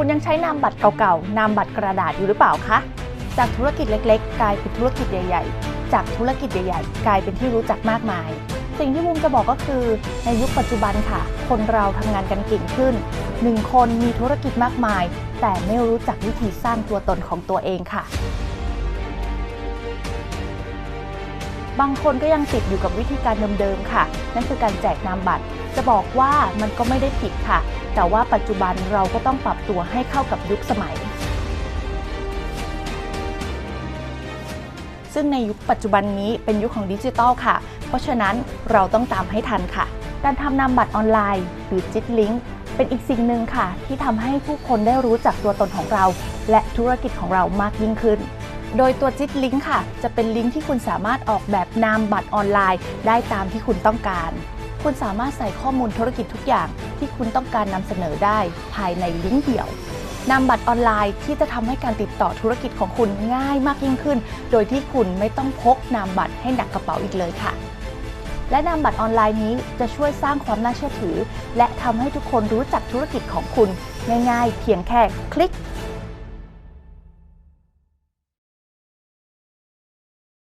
คุณยังใช้นามบัตรเก่าๆ นามบัตรกระดาษอยู่หรือเปล่าคะ จากธุรกิจเล็กๆ กลายเป็นธุรกิจใหญ่ ๆ จากธุรกิจใหญ่ๆ กลายเป็นที่รู้จักมากมาย สิ่งที่บูมจะบอกก็คือ ในยุคปัจจุบันค่ะ คนเราทำงานกันเก่งขึ้นหนึ่งคนมีธุรกิจมากมาย แต่ไม่รู้จักวิธีสร้างตัวตนของตัวเองค่ะ บางคนก็ยังติดอยู่กับวิธีการเดิมๆค่ะ นั่นคือการแจกนามบัตร จะบอกว่ามันก็ไม่ได้ผิดค่ะ แต่ว่าปัจจุบันเราก็ต้องปรับตัวให้เข้ากับยุคสมัย ซึ่งในยุคปัจจุบันนี้เป็นยุคของดิจิทัลค่ะ เพราะฉะนั้นเราต้องตามให้ทันค่ะ การทำนามบัตรออนไลน์ หรือจิตลิงก์เป็นอีกสิ่งหนึ่งค่ะ ที่ทำให้ผู้คนได้รู้จักตัวตนของเรา และธุรกิจของเรามากยิ่งขึ้นโดยตัวจิตลิงก์ค่ะ จะเป็นลิงก์ที่คุณสามารถออกแบบนามบัตรออนไลน์ ได้ตามที่คุณต้องการ คุณสามารถใส่ข้อมูลธุรกิจทุกอย่างที่คุณต้องการนำเสนอได้ภายในลิงก์เดียวนามบัตรออนไลน์ที่จะทำให้การติดต่อธุรกิจของคุณง่ายมากยิ่งขึ้น โดยที่คุณไม่ต้องพกนามบัตรให้หนักกระเป๋าอีกเลยค่ะ และนามบัตรออนไลน์นี้จะช่วยสร้างความน่าเชื่อถือ และทำให้ทุกคนรู้จักธุรกิจของคุณ ง่าย ๆ เพียงแค่คลิก